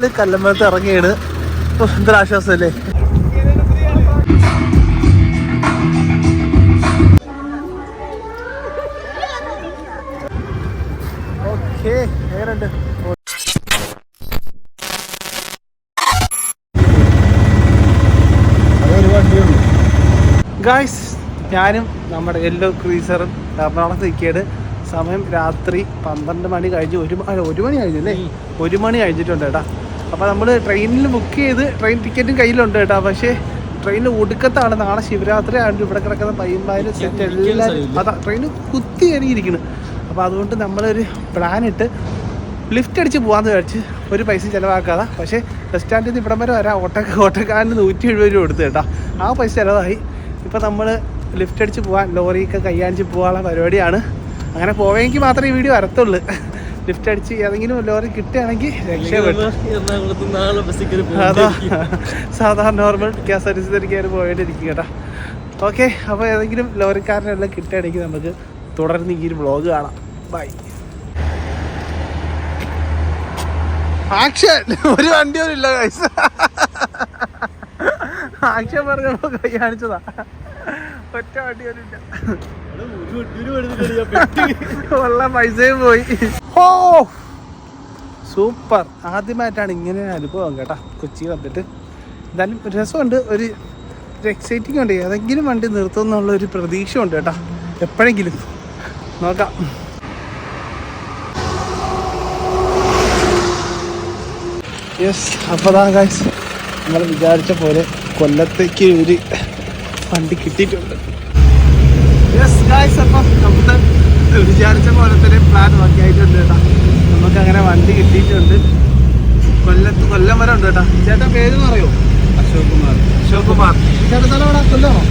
ഇത് കല്ലമ്പലത്ത് ഇറങ്ങിയാണ്. എന്തൊരു ആശ്വാസമല്ലേ? ഓക്കേ എങ്ങനെയുണ്ട്? ഗായ്സ് ഞാനും നമ്മുടെ യെല്ലോ ക്രീസറും എറണാകുളത്ത് നിൽക്കുകയാണ്. സമയം രാത്രി പന്ത്രണ്ട് മണി കഴിഞ്ഞ് ഒരു ഒരു മണി കഴിഞ്ഞല്ലേ? ഒരു മണി കഴിഞ്ഞിട്ടുണ്ട് കേട്ടാ. അപ്പോൾ നമ്മൾ ട്രെയിനിൽ ബുക്ക് ചെയ്ത് ട്രെയിൻ ടിക്കറ്റും കയ്യിലുണ്ട് കേട്ടോ. പക്ഷേ ട്രെയിൻ ഒടുക്കത്താണ്. നാളെ ശിവരാത്രി ആയതുകൊണ്ട് ഇവിടെ കിടക്കുന്ന പയ്യന്മാരും സെറ്റ് എല്ലാവരും അതാ ട്രെയിൻ കുത്തി കയറിയിരിക്കുന്നു അപ്പോൾ അതുകൊണ്ട് നമ്മളൊരു പ്ലാൻ ഇട്ട് ലിഫ്റ്റ് അടിച്ച് പോകാമെന്ന് വിചാരിച്ച് ഒരു പൈസ ചിലവാക്കാതെ. പക്ഷേ ബസ് സ്റ്റാൻഡിൽ നിന്ന് ഇവിടം വരെ വരാം. ഓട്ടോ ഓട്ടോക്കാരന് നൂറ്റി എഴുപത് രൂപ കൊടുത്തു കേട്ടോ. ആ പൈസ ചിലവായി. ഇപ്പം നമ്മൾ ലിഫ്റ്റ് അടിച്ച് പോകാൻ ലോറിയൊക്കെ കൈയാണിച്ച് പോകാനുള്ള പരിപാടിയാണ്. അങ്ങനെ പോവെങ്കിൽ മാത്രമേ ഈ വീഡിയോ വരത്തുള്ളൂ. ലിഫ്റ്റ് അടിച്ച് ഏതെങ്കിലും ലോറി കിട്ടുകയാണെങ്കിൽ രക്ഷപ്പെട്ടു സാധാരണ normal K S R T C തിരക്കാർ പോയിട്ടിരിക്കും കേട്ടോ. ഓക്കെ അപ്പോൾ ഏതെങ്കിലും ലോറിക്കാരനെല്ലാം കിട്ടുകയാണെങ്കിൽ നമുക്ക് തുടർന്ന് ഈ ഒരു വ്ളോഗ് കാണാം. ബൈ ആക്ഷൻ ഒരു വണ്ടി പോലും ഇല്ല കൈസ ആക്ഷൻ പറഞ്ഞപ്പോ കൈ കാണിച്ചതാ. ഒറ്റ വണ്ടി പോലും ഇല്ല ഉള്ള പൈസയും പോയി. ഓ. സൂപ്പർ. ആദ്യമായിട്ടാണ് ഇങ്ങനെ അനുഭവം കേട്ടാ. കൊച്ചി വന്നിട്ട്. എന്തായാലും രസമുണ്ട്. ഒരു ഒരു എക്സൈറ്റിംഗ് ഉണ്ട്. ഏതെങ്കിലും വണ്ടി നിർത്തും എന്നുള്ള ഒരു പ്രതീക്ഷ ഉണ്ട് കേട്ടാ. എപ്പോഴെങ്കിലും. നോക്കാം. യെസ് അതാ ഗായ്സ് നമ്മൾ വിചാരിച്ച പോലെ കൊല്ലത്തേക്ക് ഒരു വണ്ടി കിട്ടിയിട്ടുണ്ട്. യെസ് ഗായ്സ് അപ്പം നമ്മൾ വിചാരിച്ച പോലെ തന്നെ പ്ലാൻ ബാക്കിയായിട്ടുണ്ട് കേട്ടോ. നമുക്ക് അങ്ങനെ വണ്ടി കിട്ടിയിട്ടുണ്ട്. കൊല്ലത്ത് കൊല്ലം വരെ ഉണ്ട് കേട്ടോ. ചേട്ടാ പേര് അറിയോ അശോക് കുമാർ അശോക് കുമാർ ചേട്ടാ സ്ഥലം എവിടെ? കൊല്ലമാണോ?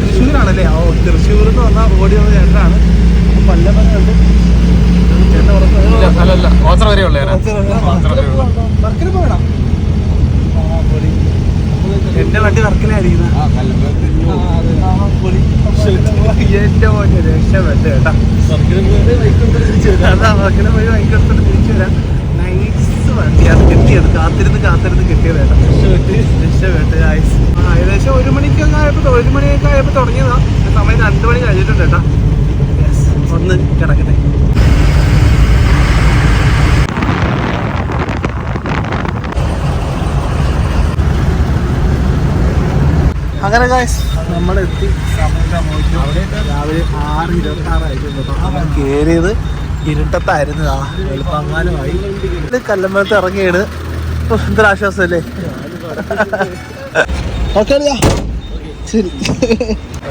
തൃശ്ശൂരാണല്ലേ? ഓ തൃശ്ശൂർ എന്ന് പറഞ്ഞാൽ ഓടി വന്ന ചേട്ടനാണ്. കൊല്ലം വരെ ഉണ്ട്. ചേട്ടൻ ഉറപ്പ് അല്ലല്ല. ഓത്ര വരെ ഉള്ളേ. വർക്കിന് പോകണം? എന്റെ വണ്ടി വർക്കിലായിരിക്കുന്നത് എന്റെ മോനെ രക്ഷപ്പെട്ട് കേട്ടാ. അതാ വർക്കിന് പോയി വൈകിട്ട് തിരിച്ചു വരാം. നൈസ് വണ്ടിയാണ് കിട്ടിയത് കാത്തിരുന്ന് കാത്തിരുന്ന് കിട്ടിയത് കേട്ടോ. രക്ഷപ്പെട്ട്. ഏകദേശം ഒരു മണിക്കൊക്കെ ആയപ്പോ ഒരു മണിയൊക്കെ ആയപ്പോ തുടങ്ങിയതാ. സമയം രണ്ടു മണി കഴിഞ്ഞിട്ടുണ്ട് കേട്ടോ Yes. ഒന്ന് കിടക്കട്ടെ അങ്ങനെ നമ്മൾ എത്തി രാവിലെ ആറ് ഇരുപത്തി ആറായിരുന്നു കയറിയത് ഇരുട്ടത്തായിരുന്നു. ആ വെളുപ്പങ്ങാനുമായി ഇത് കല്ലമ്പലത്ത് ഇറങ്ങിയാണ്. എന്തൊരു എന്തൊരാശ്വാസമല്ലേ ഓക്കെ ശരി.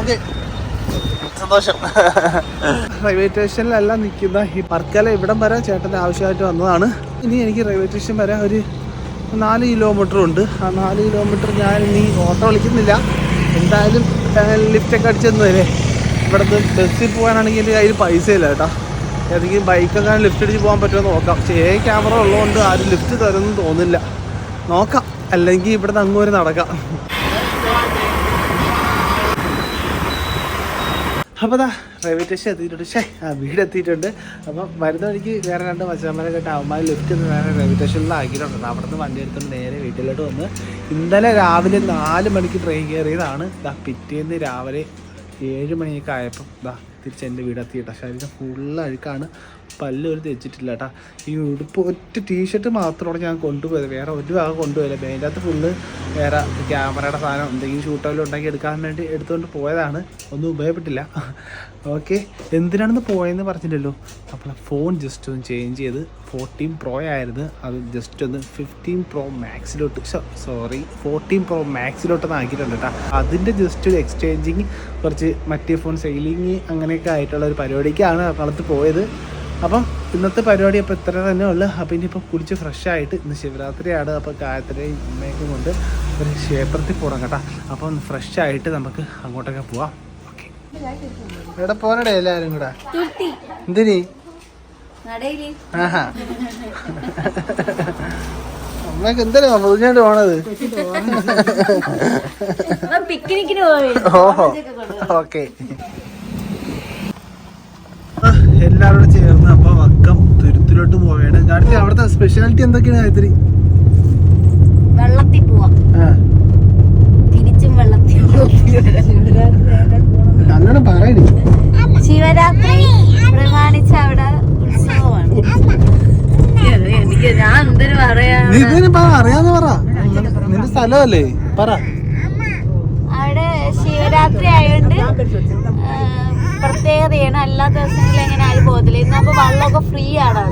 ഓക്കെ. സന്തോഷം. റെയിൽവേ സ്റ്റേഷനിലല്ല നിൽക്കുന്ന ഈ വർക്കല ഇവിടം വരെ ചേട്ടന്റെ ആവശ്യമായിട്ട് വന്നതാണ്. ഇനി എനിക്ക് റെയിൽവേ സ്റ്റേഷൻ വരെ ഒരു നാല് കിലോമീറ്റർ ഉണ്ട്. ആ നാല് കിലോമീറ്റർ ഞാൻ ഇനി ഓട്ടോ വിളിക്കുന്നില്ല എന്തായാലും ലിഫ്റ്റൊക്കെ അടിച്ചെന്നല്ലേ ഇവിടുന്ന് ബസ്സിൽ പോകാനാണെങ്കിൽ എന്റെ കയ്യിൽ പൈസ ഇല്ല കേട്ടോ. ഏതെങ്കിലും ബൈക്കൊക്കെ ലിഫ്റ്റ് അടിച്ച് പോകാൻ പറ്റുമോ നോക്കാം. പക്ഷേ ഏ ക്യാമറ ഉള്ളതുകൊണ്ട് ആരും ലിഫ്റ്റ് തരുമെന്ന് തോന്നില്ല നോക്കാം. അല്ലെങ്കിൽ ഇവിടുന്ന് അങ്ങോട്ട് നടക്കാം. അപ്പോൾ അതാ റെയിൽവേ സ്റ്റേഷൻ എത്തിയിട്ടുണ്ട്. ഷേ ആ വീട് എത്തിയിട്ടുണ്ട്. അപ്പം വരുന്ന വഴിക്ക് വേറെ രണ്ട് മച്ചാന്മാരെ കേട്ട് അവന്മാർ ലിഫ്റ്റ് നേരെ റെയിൽവേ ആഗ്രഹമുണ്ട് അവിടെ നിന്ന് വണ്ടി എടുത്തുകൊണ്ട് നേരെ വീട്ടിലോട്ട് വന്ന് ഇന്നലെ രാവിലെ നാല് മണിക്ക് ട്രെയിൻ കയറിയതാണ്. ദാ പിറ്റേന്ന് രാവിലെ ഏഴ് മണിയൊക്കെ ആയപ്പം ദാ തിരിച്ച് എന്റെ വീടെത്തിയിട്ടാ ശരീരം ഫുള്ള് അഴുക്കാണ്. പല്ല് ഒരു തെച്ചിട്ടില്ല കേട്ടാ ഈ ഉടുപ്പ് ഒറ്റ ടീഷർട്ട് മാത്രമാണ് ഞാൻ കൊണ്ടുപോയത്. വേറെ ഒരു ഭാഗം കൊണ്ടുപോയില്ല. അതിന്റെ അകത്ത് ഫുള്ള് വേറെ ക്യാമറയുടെ സാധനം എന്തെങ്കിലും ഷൂട്ടോയിൽ ഉണ്ടാക്കി എടുക്കാൻ വേണ്ടി എടുത്തുകൊണ്ട് പോയതാണ്. ഒന്നും ഉപയോഗപ്പെട്ടില്ല. ഓക്കെ എന്തിനാണെന്ന് പോയെന്ന് പറഞ്ഞില്ലല്ലോ. അപ്പോൾ ഫോൺ ജസ്റ്റ് ഒന്ന് ചേഞ്ച് ചെയ്ത് ഫോർട്ടീൻ പ്രോ ആയിരുന്നു. അത് ജസ്റ്റ് ഒന്ന് ഫിഫ്റ്റീൻ പ്രോ മാക്സിലോട്ട് സോറി ഫോർട്ടീൻ പ്രോ മാക്സിലോട്ടൊന്ന് ആക്കിയിട്ടുണ്ട് കേട്ടോ അതിന്റെ ജസ്റ്റ് ഒരു എക്സ്ചേഞ്ചിങ് കുറച്ച് മറ്റേ ഫോൺ സെയിലിങ് അങ്ങനെയൊക്കെ ആയിട്ടുള്ള ഒരു പരിപാടിക്കാണ് കളത്ത് പോയത്. അപ്പം ഇന്നത്തെ പരിപാടി അപ്പോൾ ഇത്ര തന്നെ ഉള്ളു. അപ്പോൾ ഇനിയിപ്പോൾ കുളിച്ച് ഫ്രഷ് ആയിട്ട് ഇന്ന് ശിവരാത്രിയാണ്. അപ്പോൾ ഗായത്രിയും അമ്മയൊക്കെ കൊണ്ട് ഒരു ക്ഷേത്രത്തിൽ പോകണം കേട്ടോ. അപ്പം ഫ്രഷ് ആയിട്ട് നമുക്ക് അങ്ങോട്ടൊക്കെ പോവാം. ഓക്കെ എവിടെ പോകണടേ എല്ലാവരും കൂടെ. എന്തിനീ? ആഹാ. അമ്മയ്ക്ക് എന്തിനാ പൊതിഞ്ഞോണ്ട് പോണത്? പിക്നിക്കിന് ഓഹോ. ഓക്കെ എല്ലാവരോടും ചേർന്ന് തുരുത്തിലോട്ട് പോവുകയാണ് ഗായത്രി അവിടുത്തെ സ്പെഷ്യാലിറ്റി എന്തൊക്കെയാണ് ഗായത്രി? വെള്ളത്തിൽ പോവാം. തിരിച്ചും വെള്ളത്തിൽ അങ്ങനെ പറയണേ ശിവരാത്രി പ്രമാണിച്ച് അവിടെ ഉത്സവമാണ്. എനിക്ക് ഞാൻ എന്തിനു പറയാ നീ ഇതിന് പറ അറിയാന്ന് പറ. നിന്റെ സ്ഥലമല്ലേ? പറ. അവിടെ ശിവരാത്രി ആയതുകൊണ്ട് ആ, പ്രത്യേകതയാണ് എല്ലാ എങ്ങനെ വെള്ളമൊക്കെ ഫ്രീ ആണ്.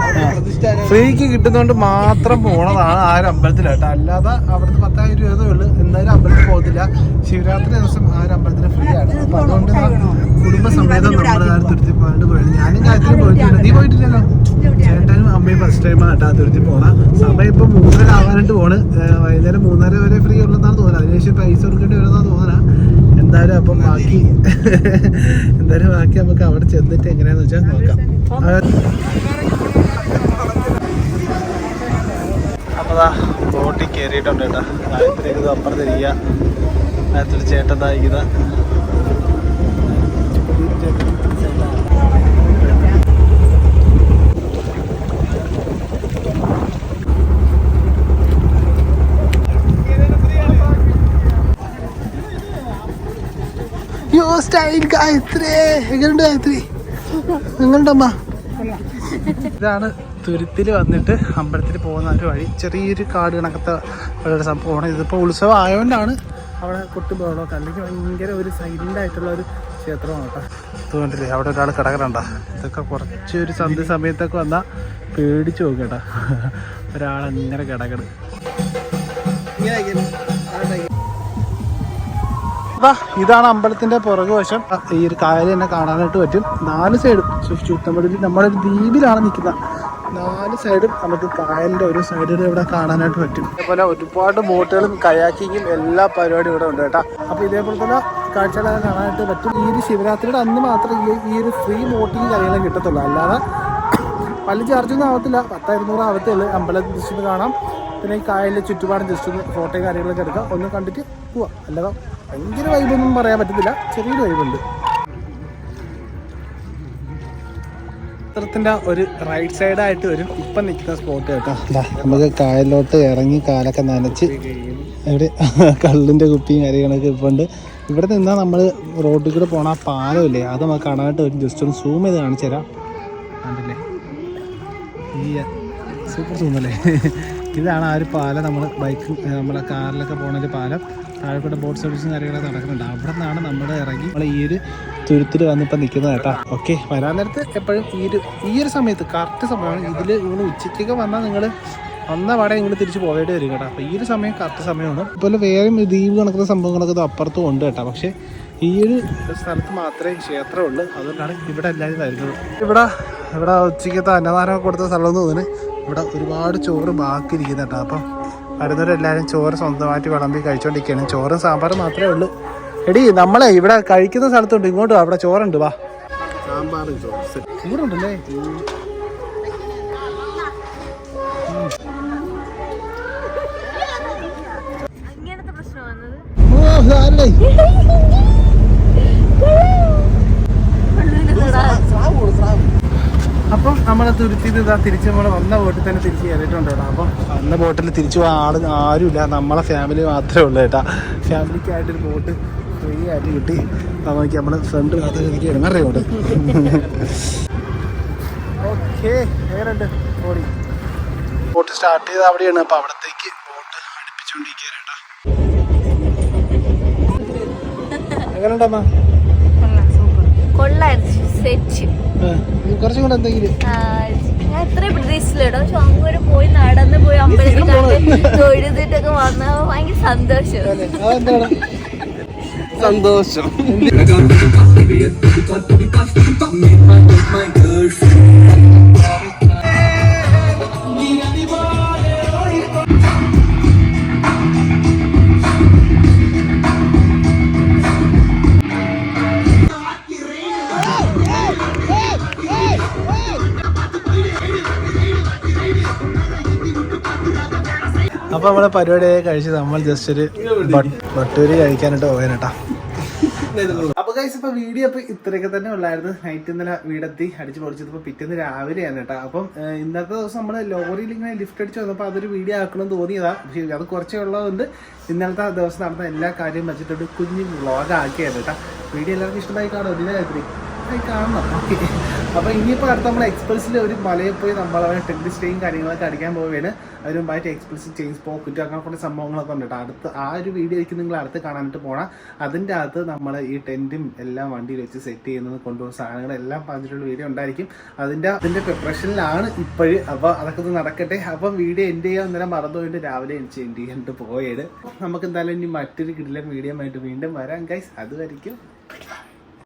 ഫ്രീക്ക് കിട്ടുന്നോണ്ട് മാത്രം പോണതാണ് ആ ഒരു അമ്പലത്തിലാട്ടോ അല്ലാതെ അവിടുത്തെ പത്തായിരം രൂപയേ ഉള്ളു. എന്തായാലും അമ്പലത്തിൽ പോകത്തില്ല. ശിവരാത്രി ദിവസം ആ ഒരു അമ്പലത്തിന് ഫ്രീ ആണ്. അപ്പൊ അതുകൊണ്ട് കുടുംബ കുടുംബസമേതം നമ്മുടെ ആ തുരുത്തി പോയിട്ട് പോയത് ഞാനും കാര്യത്തിൽ പോയിട്ടുണ്ട്. നീ പോയിട്ടില്ലല്ലോ? ചേട്ടനും അമ്മയും ഫസ്റ്റ് ടൈം ആട്ടാ തുരുത്തി പോണ. സമയം ഇപ്പൊ മൂന്നര ആവാനായിട്ട് പോണ്. വൈകുന്നേരം മൂന്നര വരെ ഫ്രീ ഉള്ളതാണ് തോന്നുന്നത്. അതിനുശേഷം പൈസ കൊടുക്കേണ്ടി വരുന്നതാണ് തോന്നുന്നത് എന്തായാലും അപ്പം ബാക്കി എന്തായാലും ബാക്കി നമുക്ക് അവിടെ ചെന്നിട്ട് എങ്ങനെയാന്ന് വെച്ചാൽ നോക്കാം. അപ്പതാ ബോട്ടിൽ കയറിയിട്ടുണ്ട് കേട്ടോ. ഗായത്രിക്ക് ഇത് അപ്പുറത്തിരിക്കുക. ഗായത്രി ചേട്ടൻ തായിക്കുന്ന സ്റ്റൈൽ ഗായത്രി. എങ്ങനെയുണ്ട് ഗായത്രി? എങ്ങനെയുണ്ടമ്മ ഇതാണ് തുരുത്തിൽ വന്നിട്ട് അമ്പലത്തിൽ പോകുന്ന ഒരു വഴി. ചെറിയൊരു കാട് കണക്കത്തെ ഒരു സംഭവമാണ്. ഇതിപ്പോൾ ഉത്സവം ആയതുകൊണ്ടാണ് അവിടെ കൊട്ടി ബഹളമൊക്കെ. അല്ലെങ്കിൽ ഭയങ്കര ഒരു സൈലന്റ് ആയിട്ടുള്ള ഒരു ക്ഷേത്രമാണ് കേട്ടോ. തോന്നില്ലേ അവിടെ ഒരാൾ കിടക്കണണ്ട? ഇതൊക്കെ കുറച്ച് ഒരു സന്ധ്യ സമയത്തൊക്കെ വന്നാൽ പേടിച്ച് പോകും കേട്ടോ. ഒരാൾ അങ്ങനെ കിടക്കണ്. ദാ, ഇതാണ് അമ്പലത്തിന്റെ പുറക് വശം. ഈ ഒരു കായൽ തന്നെ കാണാനായിട്ട് പറ്റും. നാല് സൈഡും ചുറ്റമ്പടിയിൽ നമ്മുടെ ഒരു ദ്വീപിലാണ് നിൽക്കുന്നത് നാല് സൈഡും നമുക്ക് കായലിന്റെ ഒരു സൈഡിൽ ഇവിടെ കാണാനായിട്ട് പറ്റും. അതേപോലെ ഒരുപാട് ബോട്ടുകളും കയാക്കിങ്ങും എല്ലാ പരിപാടിയും ഇവിടെ ഉണ്ട് കേട്ടോ. അപ്പോൾ ഇതേപോലെ തന്നെ കാഴ്ചകളൊക്കെ കാണാനായിട്ട് പറ്റും. ഈ ഒരു ശിവരാത്രിയുടെ അന്ന് മാത്രമേ ഈ ഒരു ഫ്രീ ബോട്ടിങ് കാര്യങ്ങളും കിട്ടത്തുള്ളൂ. അല്ലാതെ വലിയ ചാർജൊന്നും ആവത്തില്ല. പത്തായിരുന്നൂറ് ആവത്തേ ഉള്ളൂ. അമ്പലം കാണാം. പിന്നെ ഈ കായലിലെ ചുറ്റുപാടും ജസ്റ്റ് ഒന്ന് ഫോട്ടോയും കാര്യങ്ങളൊക്കെ എടുക്കാം. ഒന്ന് കണ്ടിട്ട് പോവാം. അല്ലാതെ ഭയങ്കര വൈബൊന്നും പറയാൻ പറ്റത്തില്ല. ചെറിയൊരു വൈബുണ്ട് ചിത്രത്തിന്റെ ഒരു റൈറ്റ് സൈഡായിട്ട് വരും. ഇപ്പം നിൽക്കുന്ന സ്പോട്ട് കേട്ടോ. നമുക്ക് കായലിലോട്ട് ഇറങ്ങി കാലൊക്കെ നനച്ച് ഇവിടെ കള്ളിന്റെ കുപ്പിയും കാര്യങ്ങളൊക്കെ ഇപ്പോൾ ഉണ്ട്. ഇവിടെ നിന്നാൽ നമ്മൾ റോഡിൽ കൂടെ പോണ ആ പാലമില്ലേ അത് നമുക്ക് കാണാനായിട്ട് ഒരു ജസ്റ്റ് ഒന്ന് സൂം ചെയ്ത് കാണിച്ചു തരാം. കണ്ടില്ലേ? ഈ സൂപ്പർ സൂമല്ലേ ഇതാണ് ആ ഒരു പാലം. നമ്മൾ ബൈക്ക് നമ്മളെ കാറിലൊക്കെ പോകുന്ന ഒരു പാലം. താഴെ കൂടെ ബോട്ട് സർവീസും കാര്യങ്ങളൊക്കെ നടക്കുന്നുണ്ട്. അവിടെ നിന്നാണ് നമ്മൾ ഇറങ്ങി നമ്മൾ ഈ ഒരു തുരുത്തിൽ വന്നിപ്പോൾ നിൽക്കുന്നത് കേട്ടോ. ഓക്കെ വരാൻ നേരത്ത് എപ്പോഴും ഈ ഒരു ഈ ഒരു സമയത്ത് കറക്റ്റ് സമയമാണ്. ഇതിൽ നിങ്ങൾ ഉച്ചയ്ക്കൊക്കെ വന്നാൽ നിങ്ങൾ വന്ന പാടെ നിങ്ങൾ തിരിച്ച് പോകേണ്ടി വരും കേട്ടോ. അപ്പോൾ ഈ ഒരു സമയം കറക്റ്റ് സമയമാണ്. അതുപോലെ വേറെയും ദ്വീപ് കണക്കുന്ന സംഭവങ്ങളൊക്കെ ഇത് അപ്പുറത്തും ഉണ്ട് കേട്ടോ. പക്ഷേ ഈ ഒരു സ്ഥലത്ത് മാത്രമേ ക്ഷേത്രമുള്ളൂ. അതുകൊണ്ടാണ് ഇവിടെ എല്ലാവരും വരുന്നത്. ഇവിടെ ഇവിടെ ഉച്ചയ്ക്കത്തെ അന്നദാനം കൊടുത്ത സ്ഥലം തോന്നുന്നു. ഇവിടെ ഒരുപാട് ചോറ് ബാക്കി ഇരിക്കുന്ന കേട്ടോ അപ്പം വരുന്നവരെല്ലാവരും ചോറ് സ്വന്തമായിട്ട് വിളമ്പി കഴിച്ചുകൊണ്ടിരിക്കുകയാണ് ചോറും സാമ്പാറും മാത്രമേ ഉള്ളൂ. എടി നമ്മളെ ഇവിടെ കഴിക്കുന്ന സ്ഥലത്തുണ്ട്. ഇങ്ങോട്ട് അവിടെ ചോറുണ്ട് വാ. സാമ്പാറും ഇവിടെ ഉണ്ടല്ലേ ഇങ്ങനത്തെ പ്രശ്നം വന്നത്. ഓ അല്ലേ നമ്മൾ തുരുത്തിയത് ഇതാ തിരിച്ച് നമ്മൾ വന്ന ബോട്ടിൽ തന്നെ തിരിച്ച് കയറിയിട്ടുണ്ട് കേട്ടോ. അപ്പം വന്ന ബോട്ടിൽ തിരിച്ചു പോകാൻ ആൾ ആരുമില്ല. നമ്മളെ ഫാമിലി മാത്രമേ ഉള്ളൂ കേട്ടാ. ഫാമിലിക്കായിട്ടൊരു ബോട്ട് ഫ്രീ ആയിട്ട് കിട്ടി. അപ്പം നോക്കി നമ്മൾ ഫ്രണ്ട് ഭാഗത്ത് ഇരിക്കുകയാണ് അറിയോട്ട് ഓക്കെ എങ്ങനെയുണ്ട് ബോഡി ബോട്ട് സ്റ്റാർട്ട് ചെയ്ത് അവിടെയാണ്. അപ്പോൾ അവിടത്തേക്ക് ബോട്ട് അടുപ്പിച്ചുകൊണ്ടിരിക്കുകയാണ് കേട്ടോ. എങ്ങനെയുണ്ടമ്മ കൊള്ളായിരുന്നു സെറ്റ് കുറച്ചും കൂടെ എന്തെങ്കിലും ഞാൻ എത്ര പ്രതീക്ഷിച്ചില്ലടോ പക്ഷെ അങ്ങ് വരെ പോയി നടന്ന് പോയി അമ്പലത്തിൽ കണ്ട് തൊഴുതിട്ടൊക്കെ വന്നപ്പോ ഭയങ്കര സന്തോഷം സന്തോഷം അപ്പൊ നമ്മളെ പരിപാടി കഴിച്ച് നമ്മൾ ജസ്റ്റ് ഒരു ബട്ട്- ബട്ടൂരി കഴിക്കാനായിട്ട് പോകാനട്ടാ അപ്പൊ കഴിച്ച ഇപ്പൊ വീഡിയോ ഇപ്പൊ ഇത്രയൊക്കെ തന്നെ ഉള്ളായിരുന്നു. നൈറ്റ് ഇന്നലെ വീടെത്തി അടിച്ച് പൊളിച്ചത് ഇപ്പൊ പിറ്റേന്ന് രാവിലെയാണ് കേട്ടോ. അപ്പം ഇന്നത്തെ ദിവസം നമ്മൾ ലോറിയിൽ ഇങ്ങനെ ലിഫ്റ്റ് അടിച്ച് വന്നപ്പോൾ അതൊരു വീഡിയോ ആക്കണമെന്ന് തോന്നിയതാ. പക്ഷേ അത് കുറച്ചേ ഉള്ളതുകൊണ്ട് ഇന്നലത്തെ ദിവസം നടന്ന എല്ലാ കാര്യവും വെച്ചിട്ടൊരു കുഞ്ഞു വ്ളോഗ് ആക്കിയാണ് കേട്ടോ. വീഡിയോ എല്ലാവർക്കും ഇഷ്ടമായി കാണുമോ ഇതിനെ കാണണം. ഓക്കെ അപ്പൊ ഇനിയിപ്പോ അടുത്ത നമ്മൾ എക്സ്പ്രസിൽ ഒരു മലയിൽ പോയി നമ്മൾ അവരെ ടെന്റ് സ്റ്റേയും കാര്യങ്ങളൊക്കെ അടിക്കാൻ പോവുകയാണ്. അതിന് മുമ്പായിട്ട് എക്സ്പ്രസ് ചെയിൻസ് പോക്കറ്റ് അങ്ങനെ കുറേ സംഭവങ്ങളൊക്കെ ഉണ്ട് കേട്ടോ. അടുത്ത് ആ ഒരു വീഡിയോ ആയിരിക്കും നിങ്ങൾ അടുത്ത് കാണാനായിട്ട് പോണം. അതിന്റെ അകത്ത് നമ്മൾ ഈ ടെന്റും എല്ലാം വണ്ടിയിൽ വെച്ച് സെറ്റ് ചെയ്യുന്നത് കൊണ്ടുപോകുന്ന സാധനങ്ങളെല്ലാം പറഞ്ഞിട്ടുള്ള വീഡിയോ ഉണ്ടായിരിക്കും. അതിന്റെ അതിന്റെ പ്രിപ്പറേഷനിലാണ് ഇപ്പോഴും. അപ്പോൾ അതൊക്കെ നടക്കട്ടെ. അപ്പം വീഡിയോ എൻഡ് ചെയ്യാൻ നേരം മറന്നുപോയിട്ട് രാവിലെ എനിക്ക് എൻഡ് ചെയ്യാനായിട്ട് പോയത് നമുക്ക് എന്തായാലും ഇനി മറ്റൊരു കിടിലൻ വീഡിയോ ആയിട്ട് വീണ്ടും വരാം ഗൈസ് അതുവരെയ്ക്കും